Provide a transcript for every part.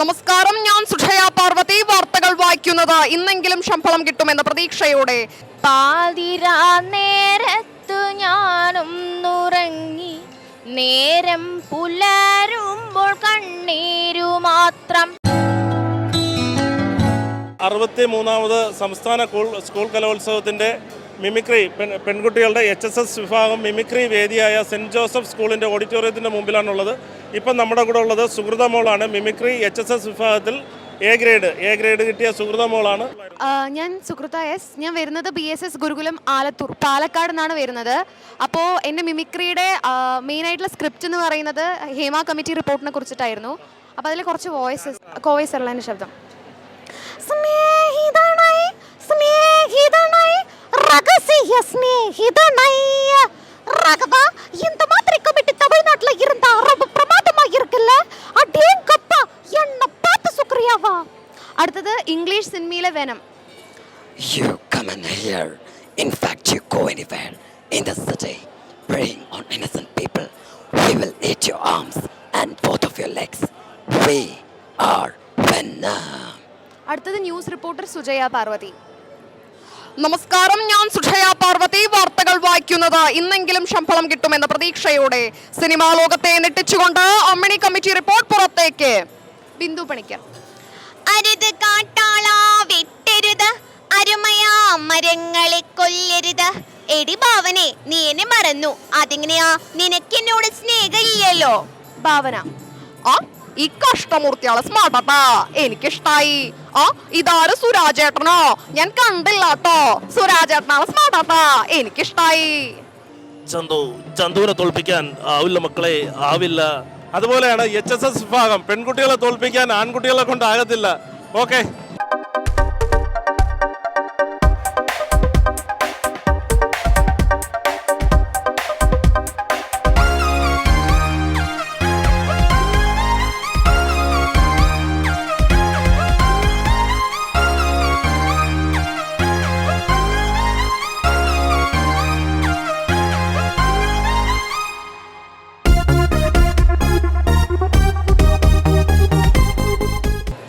നമസ്കാരം ഞാൻ സുഷയ പാർവതി. വാർത്തകൾ വായിക്കുന്നത് ഇന്നെങ്കിലും ശമ്പളം കിട്ടുമെന്ന പ്രതീക്ഷയോടെ. പാതിരാ നേരത്തു ഞാനും ഉറങ്ങി നേരം പുലരുമ്പോൾ കണ്ണീരു മാത്രം. അറുപത്തി മൂന്നാമത് സംസ്ഥാന സ്കൂൾ കലോത്സവത്തിന്റെ മിമിക്രി പെൺ പെൺകുട്ടികളുടെ എച്ച് എസ് എസ് വിഭാഗം മിമിക്രി വേദിയായ സെന്റ് ജോസഫ് സ്കൂളിന്റെ ഓഡിറ്റോറിയത്തിന്റെ മുമ്പിലാണുള്ളത്. ഇപ്പം നമ്മുടെ കൂടെ ഉള്ളത് സുഹൃത മോളാണ്. മിമിക്രി എച്ച് എസ് എസ് വിഭാഗത്തിൽ എ ഗ്രേഡ് എ ഗ്രേഡ് കിട്ടിയ സുഹൃത മോളാണ്. ഞാൻ സുഹൃത എസ് ഞാൻ വരുന്നത് B S S Gurukulam Alathur Palakkad നിന്നാണ് വരുന്നത്. അപ്പോൾ എന്റെ മിമിക്രിയുടെ മെയിനായിട്ടുള്ള സ്ക്രിപ്റ്റ് എന്ന് പറയുന്നത് ഹേമ കമ്മിറ്റി റിപ്പോർട്ടിനെ കുറിച്ചിട്ടായിരുന്നു. അപ്പോൾ അതിൽ കുറച്ച് വോയിസസ് കോവൈസ് എറളാന്റെ ശബ്ദം. സ്നേഹിതനായി സ്നേഹിതനായി രഹസ്യ സ്നേഹിതനായി English You come in here. In fact, you go anywhere in the city, preying on innocent people. We will eat your arms and both of your legs. We are Venom. അടുത്തത് news reporter Sujaya Parvathi നമസ്കാരം ഞാൻ സുഷയ പാർവതി വാർത്തകൾ വായിക്കുന്നത് ഇന്നെങ്കിലും ശമ്പളം കിട്ടുമെന്ന പ്രതീക്ഷയോടെ cinema ലോകത്തെ നെട്ടിച്ചുകൊണ്ട് Ammini committee report പുറത്തേക്ക് ബിന്ദു പണിക്കർ അരുത് കാട്ടാള വെട്ടരുത്. അരുമയാ മരങ്ങളെ കൊല്ലരുത്. എടി ഭാവനെ നീ എന്നെ മറന്നു. അതെങ്ങനെയാ നിനക്കെന്നോട് സ്നേഹമില്ലല്ലോ. ഭാവന ആ ഈ കഷ്ടമൂർത്തിയാളെ സ്മാർട്ടാ എനിക്കിഷ്ടായി. ആ ഇതാര് സുരാജേട്ടനോ? ഞാൻ കണ്ടില്ല കേട്ടോ സുരാജേട്ടനാളെ സ്മാർട്ടാ എനിക്കിഷ്ടായി. ചന്തു ചന്തുവിനെ തോൽപ്പിക്കാൻ ആവില്ല മക്കളെ. ആവില്ല. അതുപോലെയാണ് എച്ച് എസ് എസ് വിഭാഗം. പെൺകുട്ടികളെ തോൽപ്പിക്കാൻ ആൺകുട്ടികളെ കൊണ്ടാകത്തില്ല ഓക്കെ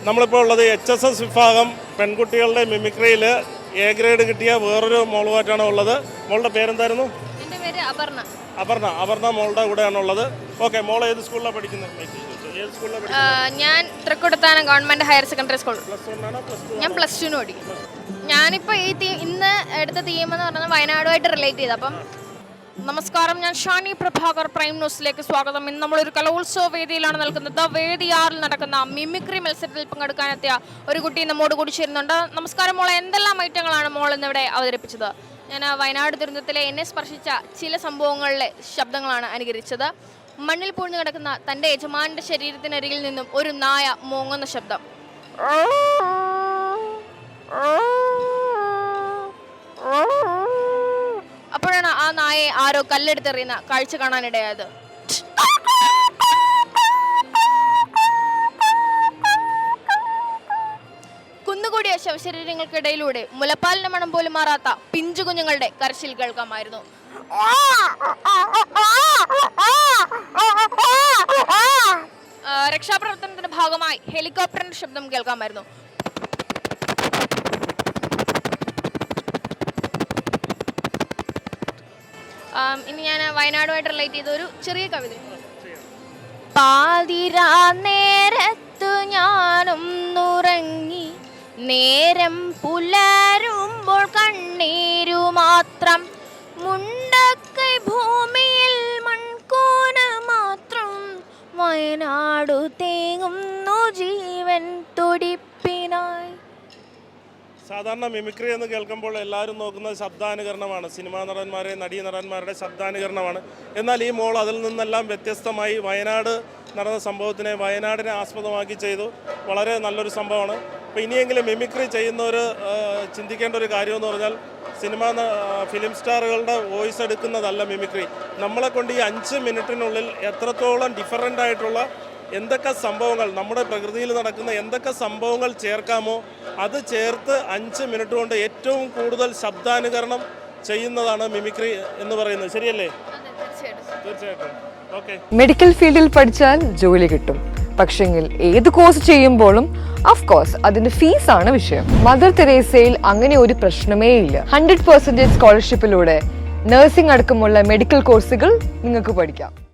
നമ്മളിപ്പോൾ ഉള്ളത് എച്ച് എസ് എസ് വിഭാഗം പെൺകുട്ടികളുടെ മിമിക്രിയിൽ എ ഗ്രേഡ് കിട്ടിയ വേറൊരു മോളുമായിട്ടാണ് ഉള്ളത്. മോളുടെ പേരെന്തായിരുന്നു? അപർണ. അപർണ. അപർണ മോളുടെ കൂടെയാണ് ഉള്ളത്. ഓക്കെ മോൾ ഏത് സ്കൂളിലാണ് പഠിക്കുന്നത്? ഞാൻ Thrikkudathanam government higher secondary school. ഞാൻ പ്ലസ് ടുന് പഠിക്കും ഞാനിപ്പോൾ ഈ തീം ഇന്ന് എടുത്ത തീം എന്ന് പറഞ്ഞാൽ വയനാടുമായിട്ട് റിലേറ്റ് ചെയ്ത്. അപ്പം നമസ്കാരം ഞാൻ ഷാനി പ്രഭാകർ പ്രൈം ന്യൂസിലേക്ക് സ്വാഗതം. ഇന്ന് നമ്മളൊരു കലോത്സവ വേദിയിലാണ് നിൽക്കുന്നത്. വേദിയാറിൽ നടക്കുന്ന മിമിക്രി മത്സരത്തിൽ പങ്കെടുക്കാനെത്തിയ ഒരു കുട്ടി നമ്മോട് കൂടി ചേരുന്നുണ്ട്. നമസ്കാരം മോളെ എന്തെല്ലാം ഐറ്റങ്ങളാണ് മോൾ ഇന്നിവിടെ അവതരിപ്പിച്ചത്? ഞാൻ വയനാട് ദുരന്തത്തിലെ എന്നെ സ്പർശിച്ച ചില സംഭവങ്ങളിലെ ശബ്ദങ്ങളാണ് അനുകരിച്ചത്. മണ്ണിൽ പൂഴ്ന്നു കിടക്കുന്ന തന്റെ യജമാനിന്റെ ശരീരത്തിനരികിൽ നിന്നും ഒരു നായ മോങ്ങുന്ന ശബ്ദം. ഓ ആ നായയെ ആരോ കല്ലെടുത്തെറിയുന്ന കാഴ്ച കാണാനിടയായത്. കുന്നുകൂടിയ ശവശരീരങ്ങൾക്കിടയിലൂടെ മുലപ്പാലിന്റെ മണം പോലും മാറാത്ത പിഞ്ചു കുഞ്ഞുങ്ങളുടെ കരച്ചിൽ കേൾക്കാമായിരുന്നു. രക്ഷാപ്രവർത്തനത്തിന്റെ ഭാഗമായി ഹെലികോപ്റ്ററിന്റെ ശബ്ദം കേൾക്കാമായിരുന്നു. ഇനി ഞാൻ വയനാടുമായിട്ട് റിലേറ്റ് ചെയ്ത ഒരു ചെറിയ കവിത. പാതിരാ നേരത്തു ഞാനും ഉറങ്ങി നേരം പുലരുമ്പോൾ കണ്ണീരു മാത്രം. മുണ്ടക്കൈ ഭൂമിയിൽ മൺകൂന മാത്രം. വയനാടു തേങ്ങുന്നു ജീവൻ തുടിപ്പിനായി സാധാരണ മിമിക്രി എന്ന് കേൾക്കുമ്പോൾ എല്ലാവരും നോക്കുന്നത് ശബ്ദാനുകരണമാണ്. സിനിമാ നടന്മാരെ നടീ നടന്മാരുടെ ശബ്ദാനുകരണമാണ്. എന്നാൽ ഈ മോൾ അതിൽ നിന്നെല്ലാം വ്യത്യസ്തമായി വയനാട് നടന്ന സംഭവത്തിനെ വയനാടിനെ ആസ്പദമാക്കി ചെയ്തു. വളരെ നല്ലൊരു സംഭവമാണ്. അപ്പോൾ ഇനിയെങ്കിലും മിമിക്രി ചെയ്യുന്നവർ ചിന്തിക്കേണ്ട ഒരു കാര്യമെന്ന് പറഞ്ഞാൽ സിനിമ ഫിലിം സ്റ്റാറുകളുടെ വോയിസ് എടുക്കുന്നതല്ല മിമിക്രി. നമ്മളെ കൊണ്ട് ഈ അഞ്ച് മിനിറ്റിനുള്ളിൽ എത്രത്തോളം ഡിഫറന്റ് ആയിട്ടുള്ള എന്തൊക്കെ സംഭവങ്ങൾ നമ്മുടെ പ്രകൃതിയിൽ നടക്കുന്ന എന്തൊക്കെ സംഭവങ്ങൾ ചേർക്കാമോ അത് ചേർത്ത് അഞ്ച് മിനിറ്റ് കൊണ്ട് ഏറ്റവും കൂടുതൽ ശബ്ദാനുകരണം ചെയ്യുന്നതാണ് മിമിക്രി എന്ന് പറയുന്നത്. ശരിയല്ലേ? തീർച്ചയായിട്ടും. ഓക്കെ. മെഡിക്കൽ ഫീൽഡിൽ പഠിച്ചാൽ ജോലി കിട്ടും. പക്ഷെങ്കിൽ ഏത് കോഴ്സ് ചെയ്യുമ്പോഴും ഓഫ് കോഴ്സ് അതിന്റെ ആണ് വിഷയം. മദർ തെരേസയിൽ അങ്ങനെ ഒരു പ്രശ്നമേ ഇല്ല. ഹൺഡ്രഡ് പെർസെന്റേജ് സ്കോളർഷിപ്പിലൂടെ നഴ്സിംഗ് അടക്കമുള്ള മെഡിക്കൽ കോഴ്സുകൾ നിങ്ങൾക്ക് പഠിക്കാം.